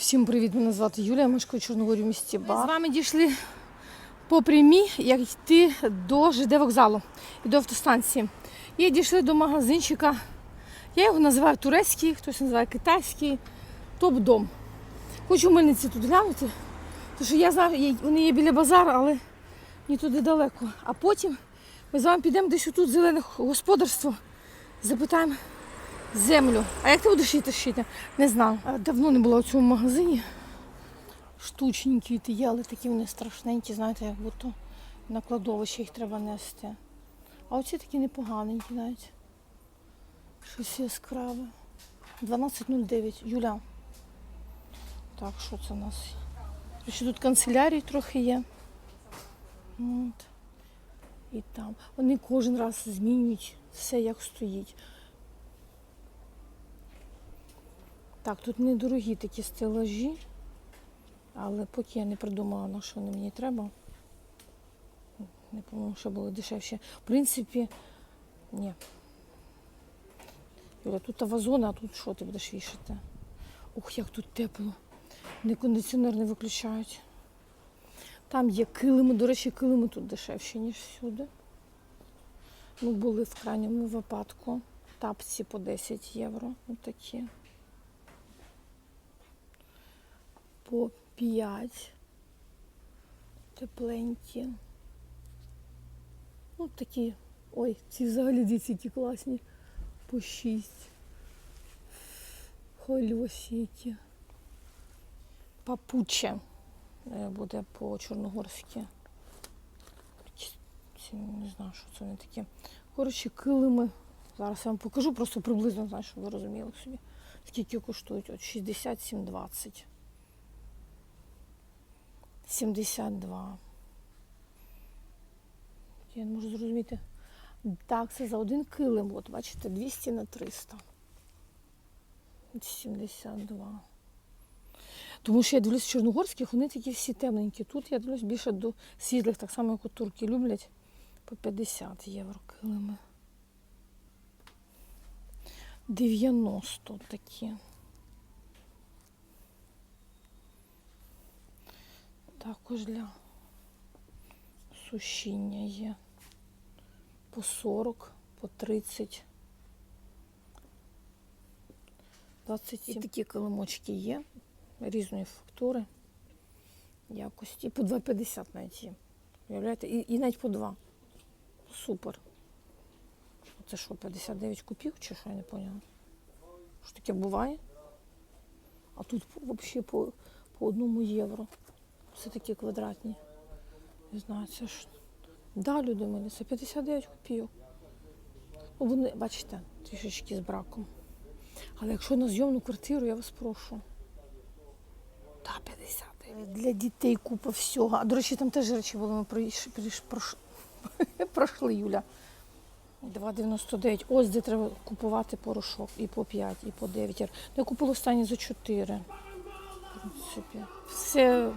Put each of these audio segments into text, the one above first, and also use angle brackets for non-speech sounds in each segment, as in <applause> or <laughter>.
Всім привіт! Мене звати Юлія, мешкаю Чорногорі в місті Бар. З вами дійшли по прямій, як йти до ЖД вокзалу і до автостанції. І дійшли до магазинчика. Я його називаю турецький, хтось називає китайський, топ-дом. Хочу в Мельниці тут глянути, тому що я знаю, вони є біля базару, але не туди далеко. А потім ми з вами підемо десь тут зелене господарство, запитаємо землю. А як ти будеш її тащити? Не знаю. Давно не була у цьому магазині. Штучні квіти є, але такі вони страшненькі, знаєте, як будто на кладовище їх треба нести. А оці такі непоганенькі навіть. Щось яскраве. 12.09. Юля. Так, що це у нас? Ще тут канцелярій трохи є. От. І там. Вони кожен раз змінюють все, як стоїть. Так, тут недорогі такі стелажі, але поки я не придумала, на що вони мені треба. Не по-моєму, що було дешевше. В принципі, ні. Юля, тут вазони, а тут що ти будеш вішати? Ух, як тут тепло. Не кондиціонер не виключають. Там є килими, до речі, килими тут дешевші, ніж всюди. Ми були в крайньому випадку. Тапці по 10 євро. Отакі. По 5. Тепленькі. Ну, такі. Ой, ці взагалі дивіться, які класні. По 6. Хольосі. Папуче е, буде по-чорногорськи. Не знаю, що це вони такі. Коротше, килими. Зараз я вам покажу, просто приблизно, знаю, щоб ви розуміли собі, скільки коштують. От 67,20. 72. Я не можу зрозуміти. Так, це за один килим. От, бачите, 200 на 300. 72. Тому що я дивлюсь чорногорських, вони такі всі темненькі. Тут я дивлюсь більше до світлих, так само, як у турки люблять. По 50 євро килими. 90 такі. Також для сушіння є. По 40, по 30. 27. І такі килимочки є різної фактури, якості. По 2,50 навіть є. Уявляєте? І, і навіть по 2. Супер. Це що, 59 купів чи що, я не поняла? Що таке буває? А тут взагалі по, по одному євро. Все такі квадратні. Не знаю, це ж. Да, люди милі, це 59 копійок. Ну, вони, бачите, трішечки з браком. Але якщо на зйомну квартиру, я вас прошу. Та 50. Для дітей купа всього. А до речі, там теж речі були, ми проїш- прош- <laughs> пройшли Юля. 2,99. Ось де треба купувати порошок і по 5, і по 9. Я купила останні за 4. В принципі. Все.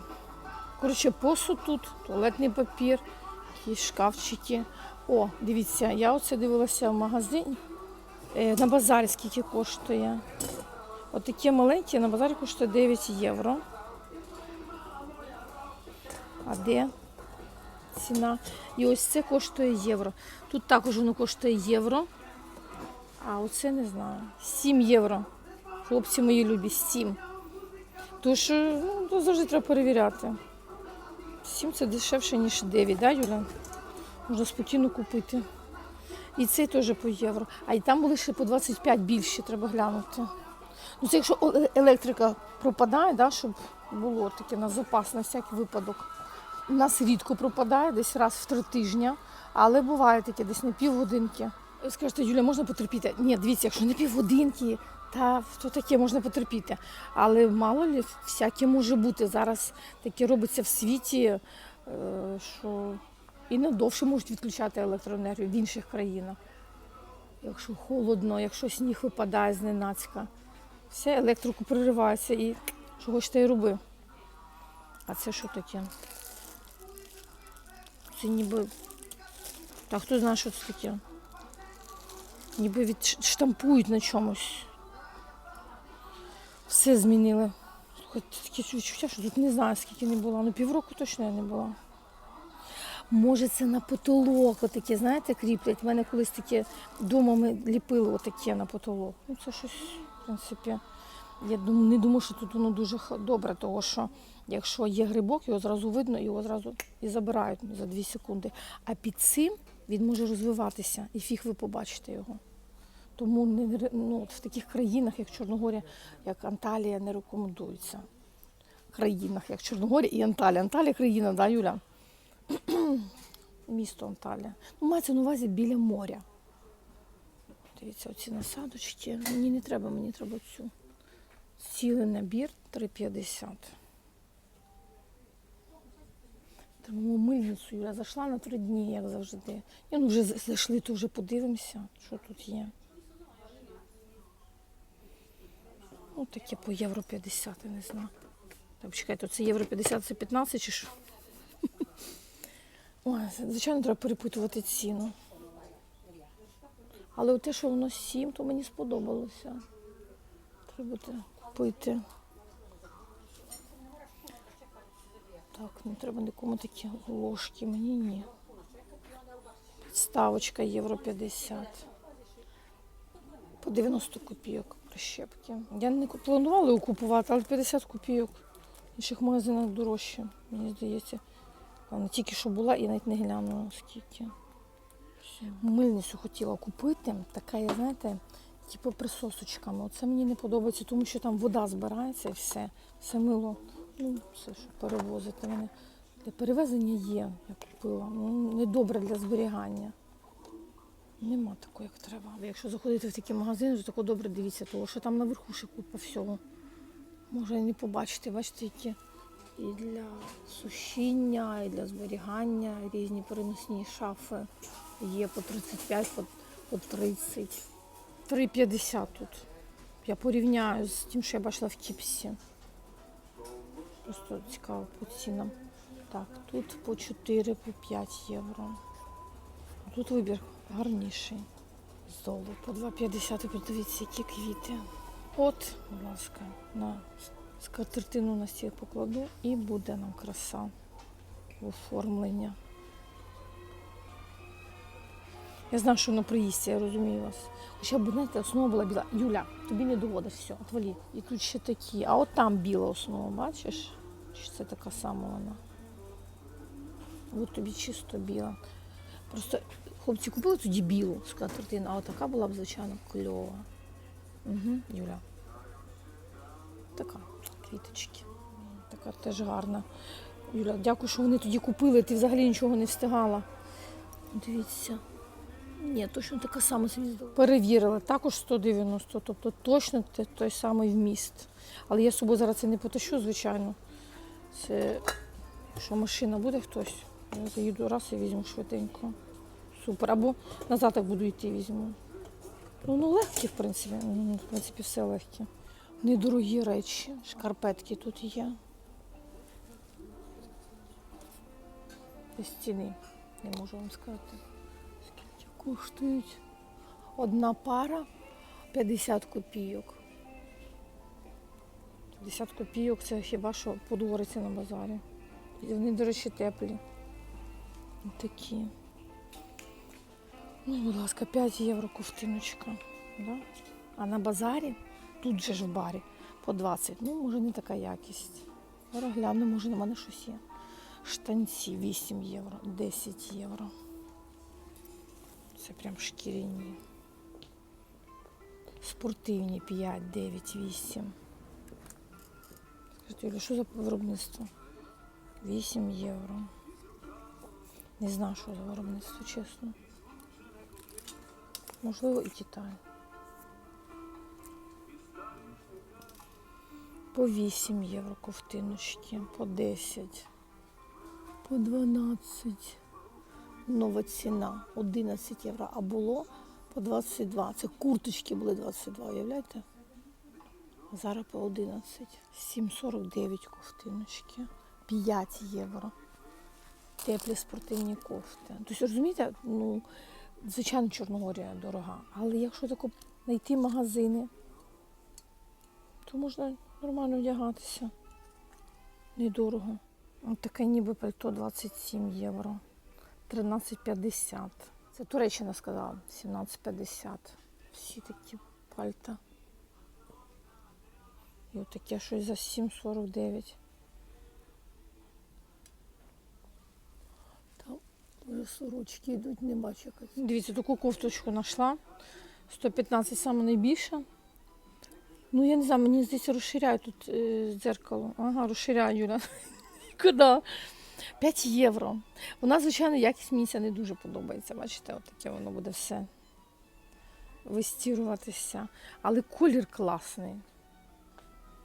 Коротше, посуд тут, туалетний папір, якісь шкафчики. О, дивіться, я оце дивилася в магазині. Е, на базарі скільки коштує. Отакі маленькі на базарі коштує 9 євро. А де ціна? І ось це коштує євро. Тут також воно коштує євро. А оце не знаю. 7 євро. Хлопці мої любі, 7. Тож ну, завжди треба перевіряти. 7 це дешевше, ніж 9, да, Юля? Можна спокійно купити. І цей теж по євро. А і там були ще по 25 більше, треба глянути. Ну це якщо е- електрика пропадає, да, щоб було таке на запас, на всякий випадок. У нас рідко пропадає, десь раз в три тижні, але буває таке, десь на півгодинки. Скажете, Юля, можна потерпіти? Ні, дивіться, якщо на півгодинки, та то таке можна потерпіти. Але мало лі, всяке може бути. Зараз таке робиться в світі, е, що і надовше можуть відключати електроенергію в інших країнах. Якщо холодно, якщо сніг випадає зненацька, все, електрику переривається і чого ж ти й роби. А це що таке? Це ніби. Та хто знає, що це таке? Ніби відштампують на чомусь. Все змінили. Хоч таке відчуття, що тут не знаю, скільки не була. Ну півроку точно я не була. Може, це на потолок, отаке, знаєте, кріплять. У мене колись таке вдома ми ліпили отаке на потолок. Ну, це щось, в принципі, я не думаю, що тут воно дуже добре, тому що якщо є грибок, його зразу видно, його зразу і забирають за 2 секунди. А під цим він може розвиватися, і фіг ви побачите його. Тому не, ну, в таких країнах, як Чорногорія, як Анталія, не рекомендується. Країнах, як Чорногорія і Анталія. Анталія країна, да, Юля? <clears throat> Місто Анталія. Ну, мається на увазі біля моря. Дивіться, оці насадочки. Мені не треба, мені треба цю. Цілий набір 3,50. Тому мильницю я зайшла на три дні, як завжди. І, ну, вже зайшли, то вже подивимося, що тут є. Ну, таке по євро 50, я не знаю. Так, чекайте, це євро 50, це 15 чи що? <laughs> Ой, звичайно, треба перепитувати ціну. Але те, що воно 7, то мені сподобалося. Треба буде купити. Так, не треба нікому такі ложки, мені ні. Підставочка євро 50. По 90 копійок прищепки. Я не планувала його купувати, але 50 копійок. В інших магазинах дорожче, мені здається. Вона тільки що була і навіть не глянула скільки. Мильницю хотіла купити, така, є, знаєте, типу присосочками. Оце мені не подобається, тому що там вода збирається і все. Все мило. Ну, все, що перевозити мене. Для перевезення є, я купила. Ну, недобре для зберігання. Нема такого, як треба. Якщо заходити в такі магазини, то тако добре дивіться, тому що там наверху ще купа всього. Може не побачити, бачите, які і для сушіння, і для зберігання різні переносні шафи. Є по 35, по, по 30. 3,50 тут. Я порівняю з тим, що я бачила в Кіпсі. Просто цікаво по цінам. Так, тут по 4, по 5 євро. Тут вибір гарніший. Золу по 2,50. І Подивіться, які квіти. От, будь ласка, на скатертину на стіл покладу і буде нам краса оформлення. Я знаю, що воно приїсться, я розумію вас. Хоча б, знаєте, основа була біла. Юля, тобі не доводить, все, отвалі. І тут ще такі. А от там біла основа, бачиш? Чи це така сама вона? От тобі чисто біла. Просто хлопці купили тоді білу скатертину, а така була б, звичайно, кльова. Угу, Юля. Така, квіточки. Така теж гарна. Юля, дякую, що вони тоді купили, ти взагалі нічого не встигала. Дивіться. Ні, точно така сама собі. Перевірила, також 190, тобто точно той самий вміст. Але я з собою зараз це не потащу, звичайно. Це що машина буде хтось. Я заїду раз і візьму швиденько. Супер. Або назад як буду йти, візьму. Ну, ну легкі, в принципі. Ну, В принципі, все легкі. Недорогі речі. Шкарпетки тут є. Без ціни. Не можу вам сказати. Коштують? Одна пара 50 копійок. 50 копійок це хіба що подговориться на базарі. І вони, до речі, теплі. Такі. Ну, будь ласка, 5 євро ковтиночка. Да? А на базарі, тут же ж в барі, по 20. Ну, може, не така якість. Зараз гляну, може, на мене щось є. Штанці 8 євро, 10 євро. Це прям шкіряні. Спортивні 5, 9, 8. Скажіть, що за виробництво? 8 євро. Не знаю, що за виробництво, чесно. Можливо, і Китай. По 8 євро ковтиночки, по 10, по 12. Нова ціна 11 євро, а було по 22. Це курточки були 22, уявляєте? Зараз по 11. 7,49 ковтиночки. 5 євро. Теплі спортивні кофти. Тобто, розумієте, ну, звичайно, Чорногорія дорога. Але якщо тако знайти магазини, то можна нормально вдягатися. Недорого. Таке ніби пальто 27 євро. 13,50. Це Туреччина сказала. 17,50. Всі такі пальта. І отаке щось за 7,49. Там вже сорочки йдуть, не бачу. Дивіться, таку кофточку знайшла. 115 саме найбільша. Ну, я не знаю, мені здається, розширяє тут е, дзеркало. Ага, розширяє Юля. <laughs> Куди? 5 євро. Вона, звичайно, якість мені не дуже подобається. Бачите, от таке воно буде все вистіруватися. Але колір класний.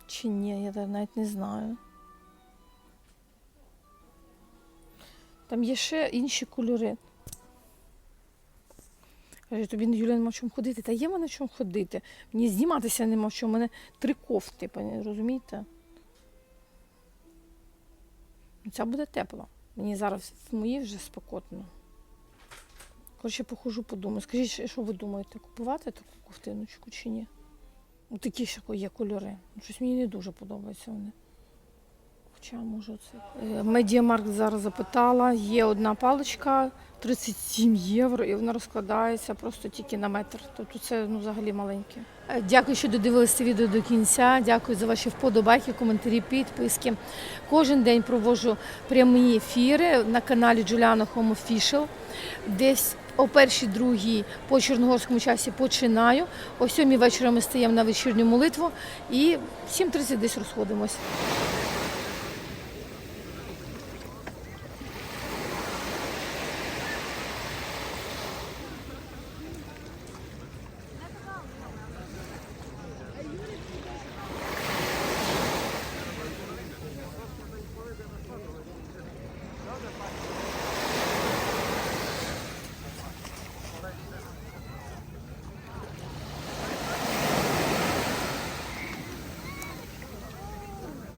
Чи ні, я навіть не знаю. Там є ще інші кольори. Каже, тобі Юля нема в чому ходити. Та є в мене в чому ходити. Мені зніматися нема в чому. У мене три кофти, розумієте? Ця буде тепла. Мені зараз в моїй вже спекотно. Коротше, похожу, подумаю. Скажіть, що- ви думаєте, купувати таку ковтиночку чи ні? Ну, такі ще є кольори. Ну, Щось мені не дуже подобаються вони. Хоча може це. Е, Медіамаркт зараз запитала. Є одна паличка 37 євро, і вона розкладається просто тільки на метр. Тобто це ну, взагалі маленьке. Е, Дякую, що додивилися відео до кінця. Дякую за ваші вподобайки, коментарі, підписки. Кожен день проводжу прямі ефіри на каналі Juliana Home Official. Десь о першій, другій по чорногорському часі починаю. О сьомій вечора ми стаємо на вечірню молитву і в 7.30 десь розходимось.